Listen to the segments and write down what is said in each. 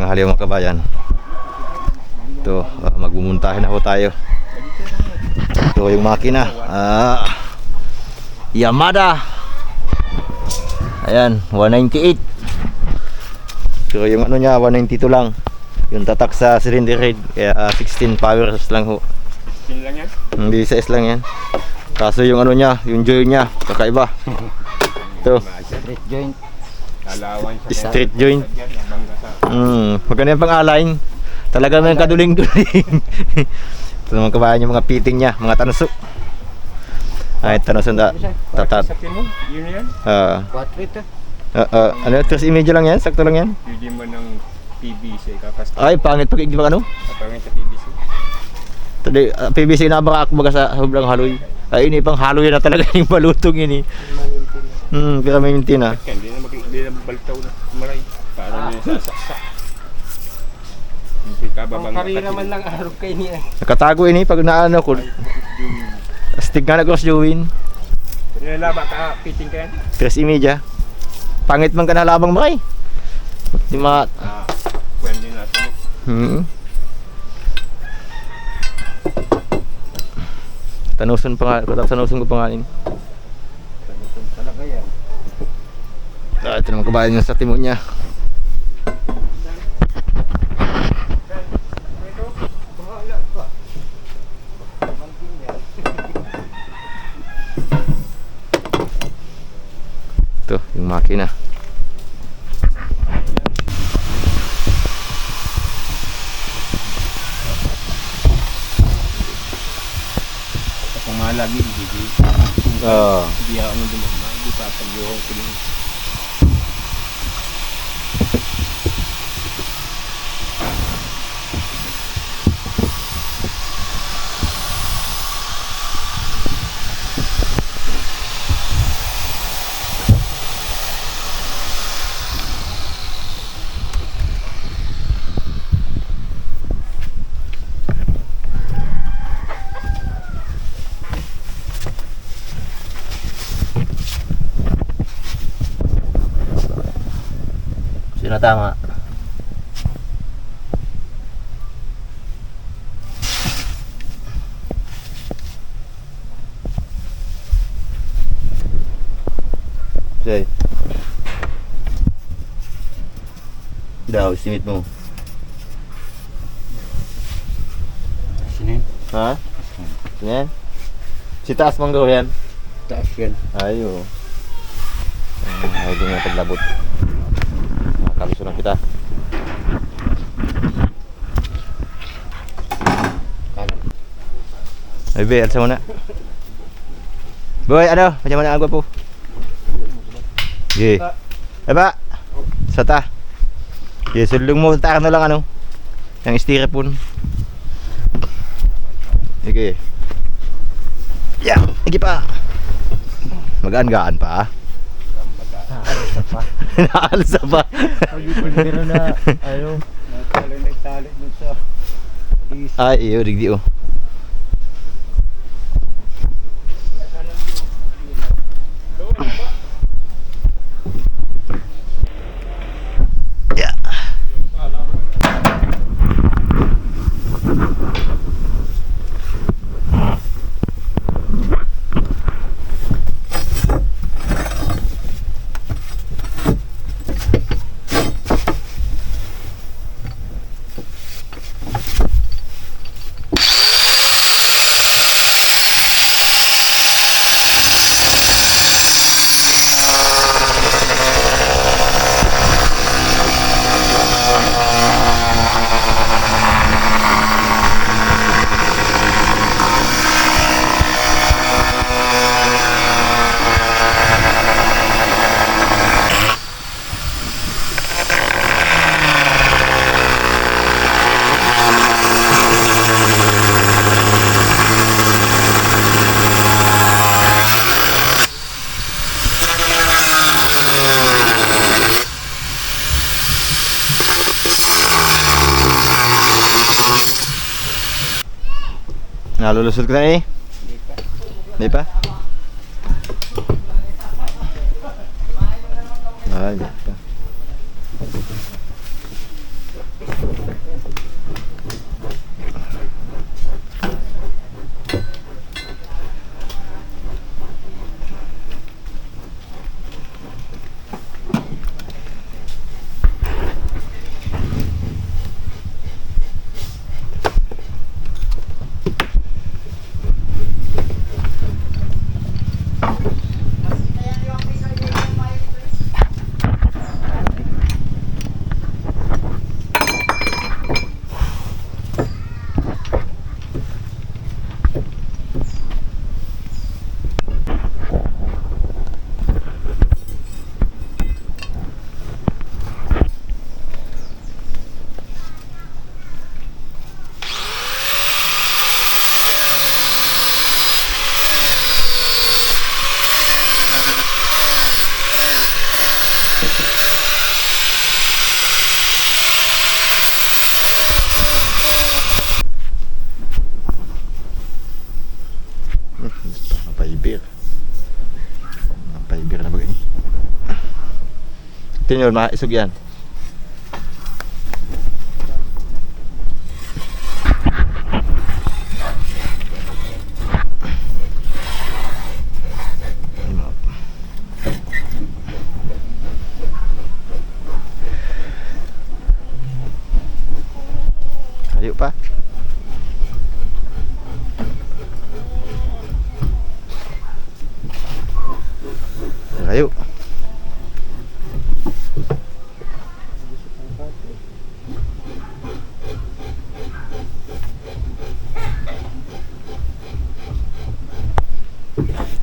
tanghali mga kabayan. Ito, uh, magmumuntahin na ho tayo. Ito yung makina. Ah, Yamada. Ayan, 198. So yung ano niya, 192 lang. Yung tatak sa cylinder head, kaya ah, 16 powers lang ho. Yun lang yan. Hindi sa S lang yan. Kaso yung ano niya, yung joy niya, kakaiba. Ito, Straight joint. Straight joint. Mm, maganda yung pang-align. Talaga may kaduling-duling. Ito naman kabayan yung mga piting niya, mga tanusok. Ay, tanusok na. Tatat. Yun yan. Ah, 4 ito. ah, ah, ano, tres lang yan? Sakto lang yan? Pwede mo ng PVC kakasta. Ay, pangit pag di ba ano? Kapangin sa PVC. Tadi, uh, PVC na baka ako baga sa sobrang haloy. Ay, ini pang haloy na talaga yung balutong ini. Hmm, pero may minti na. Kaya hindi na mag hindi na baltaw na maray. Para niya sa saksa. Hindi ka babang. karira man lang araw kay niya. Nakatago ini pag naano ko. Astig nga na cross Jowin. Nilalaba ka, fitting ka yan. Tres image ah. Pangit man ka na labang makay. Di ma... Ah, pwede na ito. Hmm. Tanuson pa nga, kung tanuson ko pa nga ini. Talaga yan. Ah, ito naman kabayan niya sa timo niya. Ito, yung makina. Kung malagi, hindi. Oo. Hindi ako nung dumagma. Hindi pa pagyuhong tama? Say. Daw, simit mo. Sino yun? Ha? Yan? Si taas mong gawin. Taas yan. Ayo. Ay, di nga paglabot. Makakaluso lang kita. Ay, be, alsa muna. Boy, ano? Macam mana agwa po? Ye. Ay ba? Sata. Ye, sulong mo. Takan na lang ano. Yang styrofoam. Sige. Ya, sige pa. Magaan-gaan pa. Naalsa pa. Pero na, ano, natali na itali dun sa. Ay, iyo, digdi oh. Nalulusot ka na eh? Hindi pa. Ay, di pa. Tinyo, maisog yan. Kayo pa. Kayo.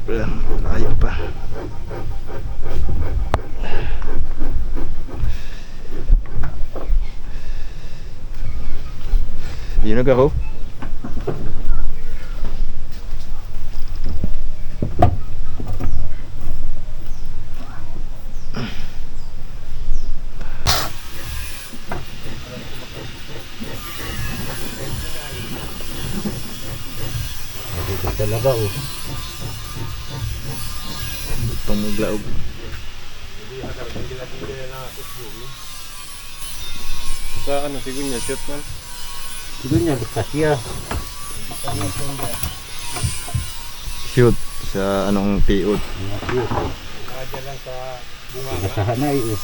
Wala, Kayo pa. Yun na ako. Dito talaga oh. Itong maglaog. Sa ano, siguro niya, shoot man. Siguro niya, likas siya. Shoot sa anong piot. Kaya lang sa bunga nga. Gasahan na eh.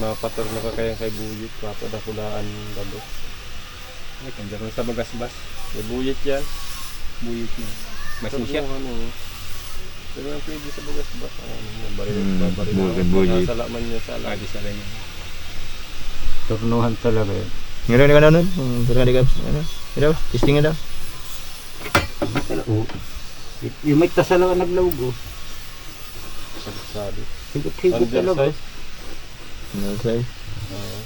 Mapator na ka kaya kay buyit, papadakulaan dalo. Ay, kung dyan sa bagasbas. May buyit yan. Buyit na. Masin siya. Ano, pero ang pwede sa bagasbas. Ano, mabaril, Hmm, mabaril buyit, buyit. Salaman niya sa alagi sa lang yan. Turnuhan talaga yun. Ngayon ka na nun? Ang Pero di ka, ano? Ito, testing nga daw. Oh. Y- Yung may tasa lang ang naglawag oh. Sabi. Higot-higot talaga. Undersize. Ano size? Oo.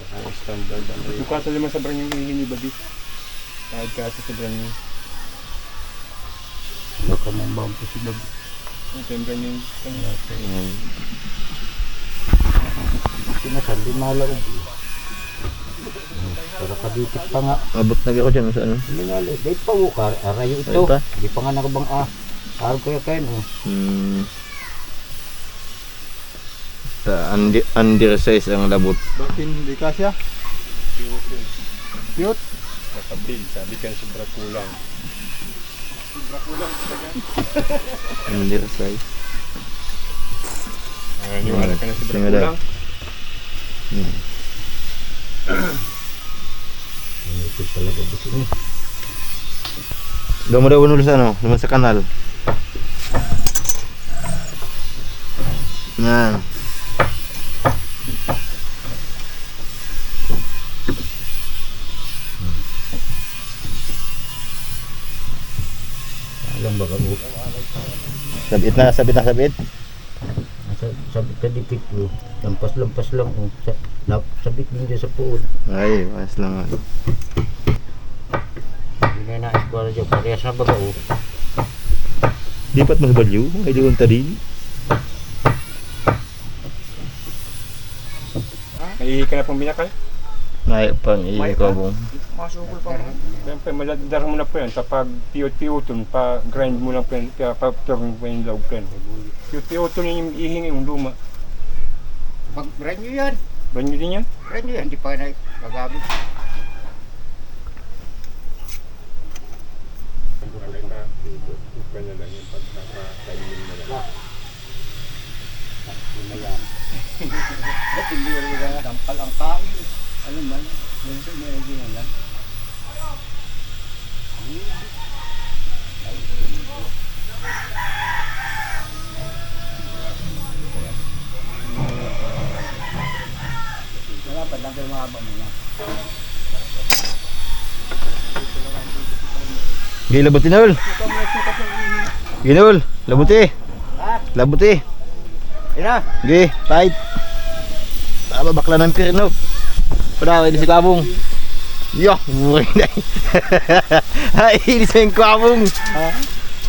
Baka yung standard. Yung kaso lima sa brand yung ihin ni Babi. Kahit kasi sa brand yung Baka mambang po si Bag. ito yung brand yung kanya. Ayan. Kinasal, di malawag. Para kadikit pa nga. Abot na ako dyan sa ano. Nga, di pa mo, kar arayo ito. Pa? Di pa nga nakabang ah. Araw kaya kayo oh. Hmm. Ta under, undersize ang labot. Bakit hindi kasya? Cute yun. Cute? Makabil. Sabi ka sobra kulang. Sobra kulang talaga. Undersize. Ah, niwala ka na sobra daw. kulang. Hmm. Ito talaga buti niya. Doon mo daw unul sa ano, naman sa kanal. Yan. Alam ba ka mo? Sabit na, sabit na, sabit. Sa- Sabit ka dikit oh. Lampas-lampas lang oh. Sa, lap, sabit din dyan sa puod. Ay, mas lang. ah. Hindi na na-eskwala dyan. Parehas na baga oh. Di pat mas balyo, ay di unta din. Naihi ka na pong binakal? May pang iya ko bong. Masukol pa mo. Siyempre, maladar mo na po yan. Kapag piyot-piyoton, pa-grind mo lang po yan. Kaya pa-turn mo yung log po yan. Piyot-piyoton yung ihingi yung luma. Pag brand new yan. Ba nyo din yan? Brand new yan. Di pa na gagamit. Hindi na yan. Ba't hindi rin na dampal ang kain? Ano man? Minsan may idea lang. Pa lang kayo mahaba mo yan. Gila labuti na ul. Ginul, labuti. Ha? Labuti. Ina! Gi, tight. Tama bakla ng pirno. Pada ini si kabung. Yo, buhay na. Ini sa yung kabung.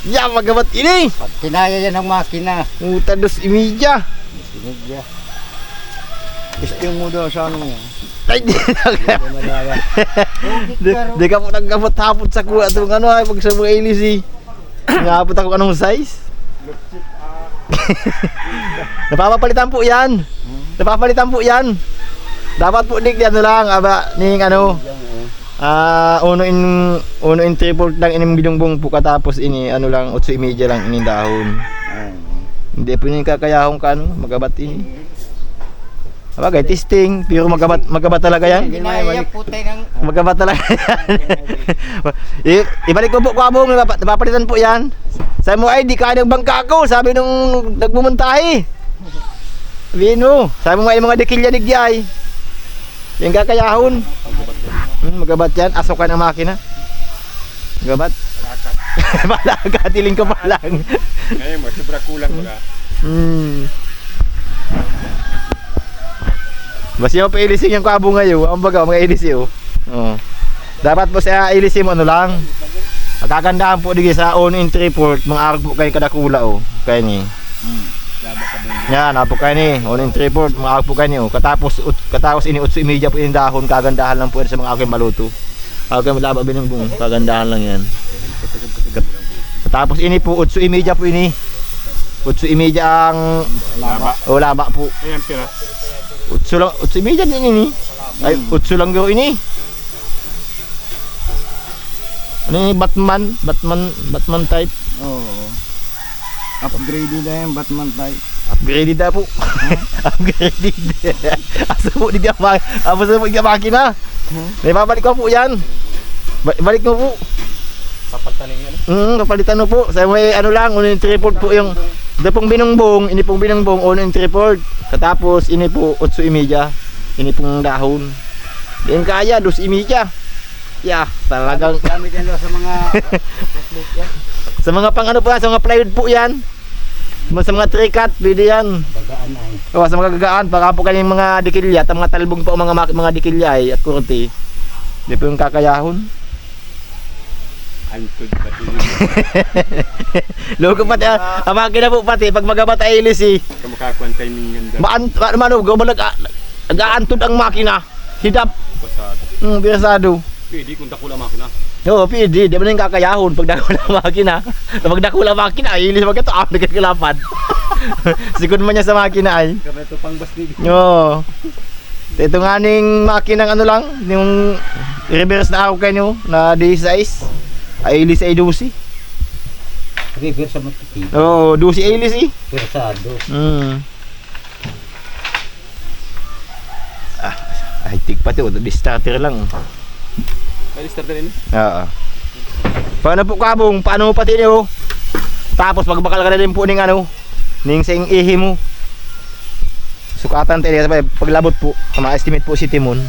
Ya, magabat ini. Pag kinaya yan ng makina. Muta dos imidya. Sinigya. Gusto mo daw sa ano. Ay, di na. Di, ka po nagkabot hapon sa kuha itong ano ay pag sa mga ilis eh. Ngapot ako anong size. Napapalitan po yan. Napapalitan po yan. Dapat po dik ano lang, aba, ning ano, ah, uno in, uno in triple lang ining binungbong po katapos ini, ano lang, utso imedya lang ining dahon. Hindi po yung kakayahong ka, ano, magabat ini. Abagay, testing, pero magabat, magabat talaga yan. Ginaya po tayo ng... Magabat talaga yan. Ibalik ko po kwabong, napap- napapalitan po yan. Sabi mo, ay, di kaya ng bangka ko. Sabi nung nagbumuntahi. Sabihin mo, sabi mo, ay mga dikilya digyay. Yung kakayahon. Hmm, magabat yan, asokan ang makina. Magabat. Malaga, tiling ko pa lang. Ngayon mo, sobra kulang mga. Hmm. Basta yung pailisin yung kabo ngayon, ang baga, mga ilisi oh. Oh. Dapat po sa ilisin mo ano lang. Magkagandahan po digi sa on in report, mga arag po kayo kadakula oh. Kaya ni. Yan, apo kayo ni, in report, mga arag po kayo ni oh. Katapos, ut, katapos ini utso imedya po yung dahon, kagandahan lang po yan sa mga agay maluto. Agay malaba binungbong, kagandahan lang yan. Kat- Katapos ini po, utso imedya po ini. Utso imedya ang Laba. o laba po. Ayan, pira. Utso lang, utso imedya din ini. Ay, utso lang garo ini. Ano yung Batman? Batman, Batman type? Oo. Upgraded na yung Batman type. Upgraded na po. Upgraded. Asa po di ka ma... Asa po di makina. May babalik ko po yan. Ba- balik mo po. Papaltanin yan. Mm, kapalitan mo po. Sa may ano lang, unin tripod po yung Ito pong binungbong, ini pong binungbong, unin tripod. Katapos, ini po, utso imedya. Ini pong dahon. Diyan kaya, dos imedya. Yeah, talagang Gamit yan sa mga... sa mga pang ano po yan, sa mga plywood po yan. Sa mga cut, pwede yan. Bagaan ay. O, sa mga gagaan, baka po kanyang mga dikilya, at mga talbog po ang mga mga dikilya ay, at kurti. Hindi po yung kakayahon. Antod pati. Logo pati, ah, ang makina po pati, pag magabat ay ilis eh. Kamukakuan timing yan daw. Maan, ma- mano, gumalag, nag-aantod ang makina. Hidap, Pasado. mm, birasado. Pwede kung takula makina. Oo, pwede, di ba na yung kakayahon pag dakula makina. Pag dakula makina, ay ilis magkato, ah, nagkakalapan. Sikod man niya sa makina ay. Kaya ito pang bastig. Oo. Ito nga ning makinang ano lang, yung reverse na ako kayo na D6. Ay ilis ay dusi. River sa matiti. Oo, dusi ay ilis eh. Persado. Mm. Ah, ay tig pati, oh, di starter lang. Start na rin. Oo. Paano po kabong? Paano mo pati niyo? Tapos magbakal ka na din po ning ano, ning sing ihi mo. Sukatan tayo sa paglabot po, ma-estimate po si Timon.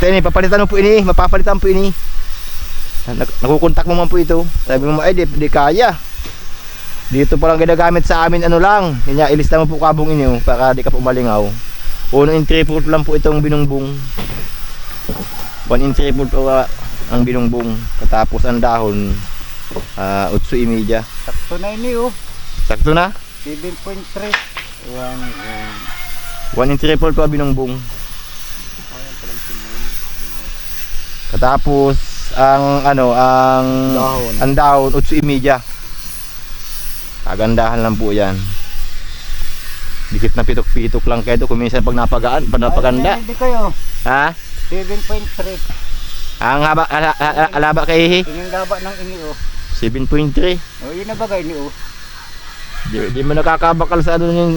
Tayo papalitan mo po ini, mapapalitan po ini. Nag nakukontak mo man po ito. Sabi mo, ay di, di kaya. Dito pa lang ginagamit sa amin ano lang. Kanya ilista mo po kabong inyo para di ka po malingaw. Uno in three foot lang po itong binungbong. One in three foot po ah, ang binungbong. Katapos ang dahon, ah, utso imedya. Sakto na ini oh. Sakto na? 7.3. One, one. One in three foot po ang binungbong. Katapos ang ano, ang Dahon. ang dahon, utso imedya. Kagandahan lang po yan. Dikit na pitok-pitok lang kayo kung minsan pag napagaan, pag napaganda. Ay, Hindi kayo. Ha? 7.3. Ang haba, ala, ala, alaba kay Hihi? Yung gaba ng ini oh. 7.3. Oh, yun na bagay ni oh. Di, di mo nakakabakal sa ano yung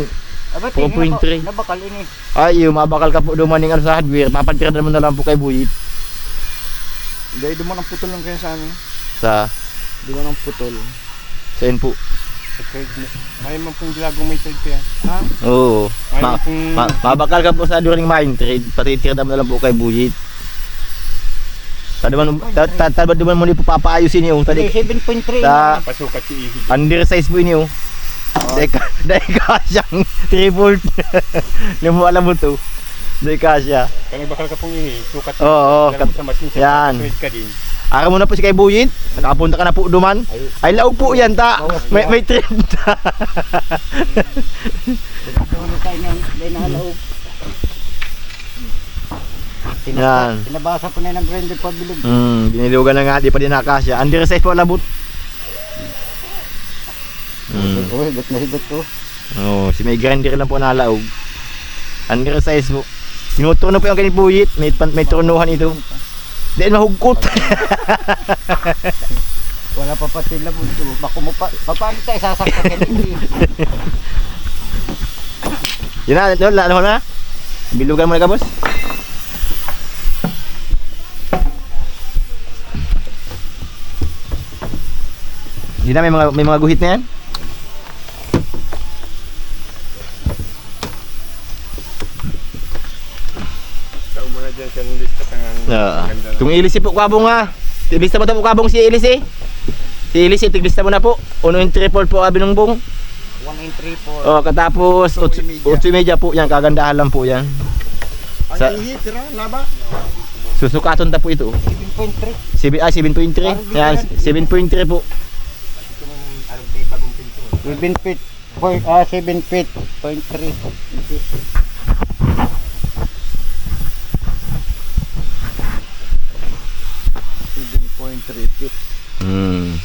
Aba, 4.3. Nabakal ini. ay yung mabakal ka po dumaning ano sa hardware. Papatira mo na lang po kay Buyit Dahil mo ng putol lang kayo sa amin. sa Di mo ng putol. sa po. May man pong gilagong may trade ko yan. Ha? Oo. May Ma, pong... ma, mabakal ka po sa during mine trade. Patitira mo na lang po kay Buyit. Tadi man ta- ta- mo ni papaayusin niyo tadi 7.3. Sa- Pasukat si Ihi. undersize po niyo. Dahil ka, dahil ka siyang 3 volt. Hindi mo alam mo to. Dahil ka siya. Kaya bakal ka pong Ihi. Sukat Oo, oo, Galang kat- sa machine. yan. Ka din. Araw mo na po si kay Buyit. Nakapunta ka na po duman. Ay laog po yan ta. May may trend ta. Yan. Pinabasa ko na ng grinder pabilog. Hmm, binilugan na nga, di pa din nakasya. Undersize po labot. Hmm. Uy, ba't nahibot to? Oh, si may grinder lang po nalaog. Undersize po. Tinutuno po yung kanibuyit. May, may turnuhan ito. Di mahugkot. Wala pa pati labon to. Bako mo pa, pa- paano tayo sasaktan ka dito? Yun na, ito, ano na? Bilugan mo na ka, boss. Yun na, may mga, may mga guhit na yan. Na. Kung ilisi po kabong nga. Tiglista mo na po kabong si Elise. Si Elise, tiglista mo na po. Uno yung triple po abi ng bong. 1 in 3, 4. Oh, katapos 8 media po yan. Kagandahan lang po yan. Sa, Ang tira, laba. susukaton na po ito. 7.3. 7, ah, 7.3. Yan, 7.3 po. 7 feet. Point, ah, 7 feet. Point 3. Seven point three feet. Hmm.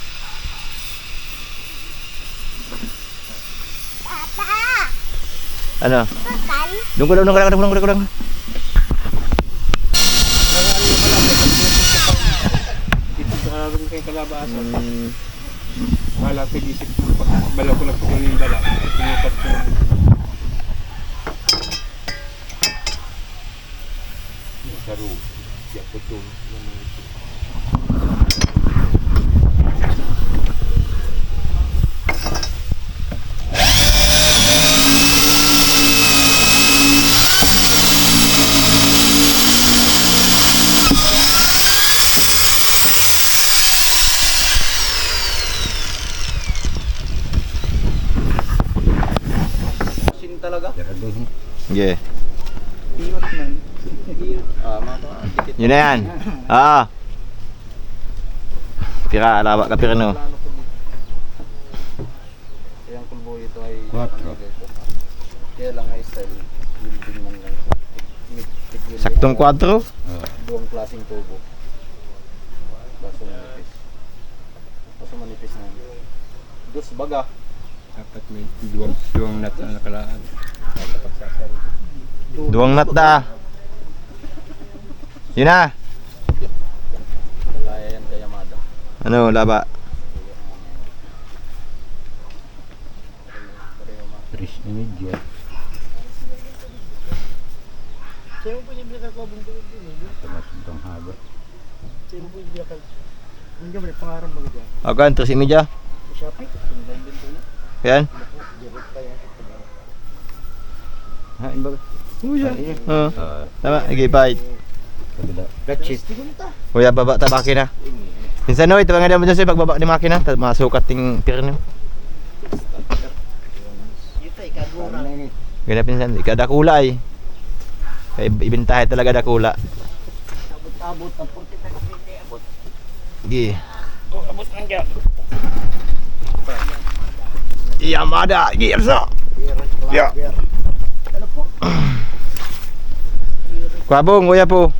Ano? Doon ko lang, doon ko lang, doon ko lang, doon ko lang. Dito sa harap kay kalabasan. Hmm. Wala ko isip. Bala ko na po yung dala. Pinukat ko. Saro. Siya po ito. Sin talaga. Sige. Iyot man. Iyot. Ah, mga dikit. Yun na yan. Ah. Pira, alawa ka pira no. Ang kulbo ito ay Quattro. ano. Kaya lang ay style building man lang. Saktong 4. Duwang klaseng tubo. Baso manipis. Baso manipis na. Dos baga. Dapat may duwang, duwang nut na nakalaan. Para pagsasal. Duwang nat da. Yun na. Kaya yan kay Yamada. Ano, laba. Tris media. Sino po yung binaka ko bung tuloy din? Tumatundang haba. Sino po yung binaka? Hindi ba pangarang maganda? Ako, antro si media. Shopee. Yan. Tayo. Ha, imbaga. Oo. Tama, nag-bite. Kabila. Gachis. Kuya, baba ta makina. Minsan no, ito nga naman dyan sa'yo, pagbaba ni makina, masukat ting pirno. Ganyan pinsan, kada kulay. Kaya ibintahe talaga dakula. Abot-abot ang puti na kapite abot. Gi. Yamada, Girsa. Ya. Ano po? Kwabong, kuya po.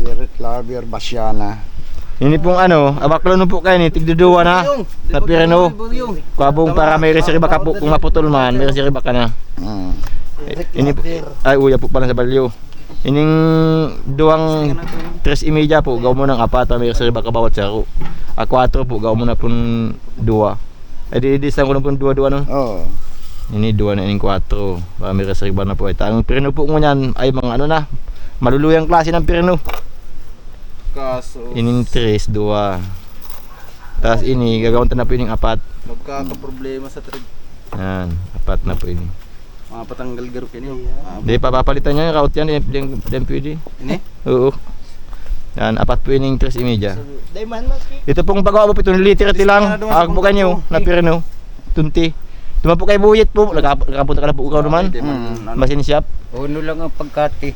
Irit Labier Basyana. Ini pong ano, abaklo no po kayo ni tigduduwa na. Sa pirno. Kwabong para may reserva ka po kung maputol man, may reserva ka na. Hmm. Ini ay uya po pala sa balyo. Ining duwang tres imedya po, gaw mo ng apat, may reserva ka bawat saro. A 4 po, gaw mo na pong duwa. Ay di di ko na pong duwa-duwa no. Oh. Ini dua na ining 4. Para may reserva na po. Ito ang pirno po mo niyan ay mga ano na. Maluluyang klase ng pirno. Kaso, Ining 3, dua. Tapos ini, gagawin na po ining apat. magkakaproblema sa trade. Yan, apat na po ini. Mga patanggal garuk ini. Hindi, papapalitan niya yung route yan. Yan, yan pwede. Ini? Oo. Yan, apat po ining 3 imedya. Ito pong pagawa po, itong literate lang. Agbukan nyo, na pirno. Tunti. Tuma po kay Buyit po. Nakapunta ka na po ikaw naman. Hmm. Machine shop. Uno lang ang pagkati.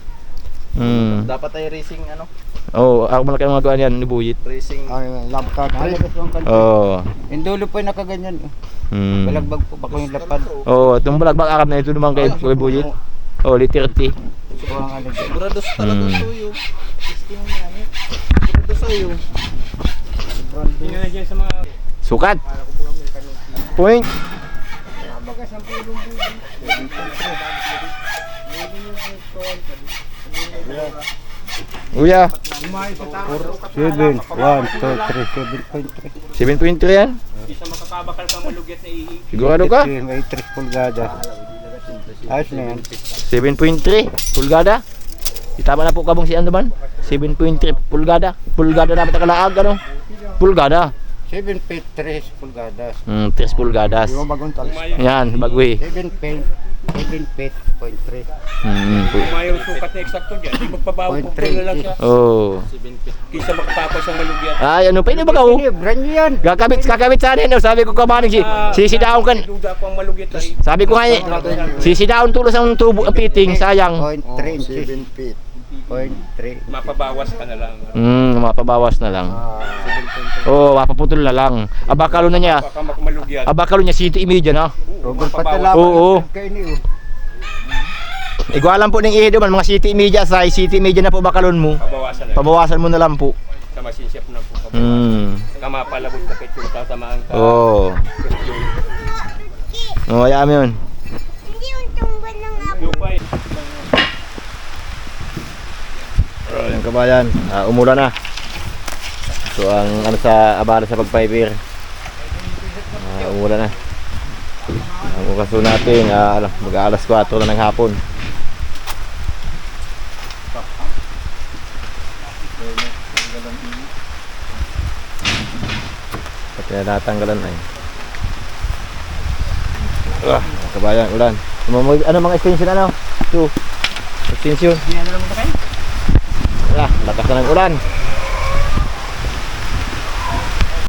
Hmm. Dapat ay racing ano? Oo, oh, ako malaki ang magawa niyan ni Buyit. Racing. Ang labkati. Oo. Yung dulo po yung nakaganyan. Hmm. Balagbag po bako yung lapad. Oo, itong balagbag akap na ito naman kay Kuya Buyit. Oo, ang ano dyan. Burados talaga Hmm. suyo. Sistema yan eh. Burados suyo. Mga Sukat. Point. Bagas ang pulong bubo. Tao. 7, 1, 2, 3, 7.3. 7.3 yan. Hindi siya makakabakal kang malugyat na ihi. Sigurado ka? May 3 pulgada. Ayos na yan. 7.3 pulgada. Itama na po kabong si ano man? 7.3 pulgada. Pulgada dapat nakalaag ano? Pulgada. 7 feet 3 pulgadas. Hmm, 3 pulgadas. Di ba bagong talis? Yan, bagwi. 7 feet, 7 feet, point 3. Hmm, pu- umayo yung sukat na eksakto dyan. Hindi magpabago three. na lang siya. oh. Kisa makatapos ang malugyat. Ay, ano pa ini ba ka? oh? Brand new yan. Gagabit, gagabit sa akin. Sabi ko kamanin si sisidaon kan. Duda ko ang malugyat ay. Sabi ko nga eh, sisidaon tulos ang tubo piting, sayang. Point 3 inches. 7 feet. Point 3. Mapabawas ka na lang. Hmm, mapabawas na lang. Oo, oh, mapaputol na lang. Abakalo na niya. Baka makamalugyat. Abakalo niya city imidya na. Mapabawas. patalaman. Oo. Kayo. Igualan po ng ihido man, mga city media sa city media na po bakalon mo. Pabawasan na. Pabawasan mo na lang po. Sa masinsip na po. pabawasan. Hmm. Kamapalabot ka kay mga ka. Oo. Oh. Oh, yun. Yung pa eh. Oh, yung kabayan, ah, umulan na. So ang ano sa abala sa pagpiper. Ah, umulan na. Ang oras po natin, ah, ala- mag alas 4 na ng hapon. Pati na natanggalan ay. Ah, kabayan, ulan. Ano, ano mga extension ano? Two. Extension. Hindi na lang mo kayo. Wala, lakas na ng ulan.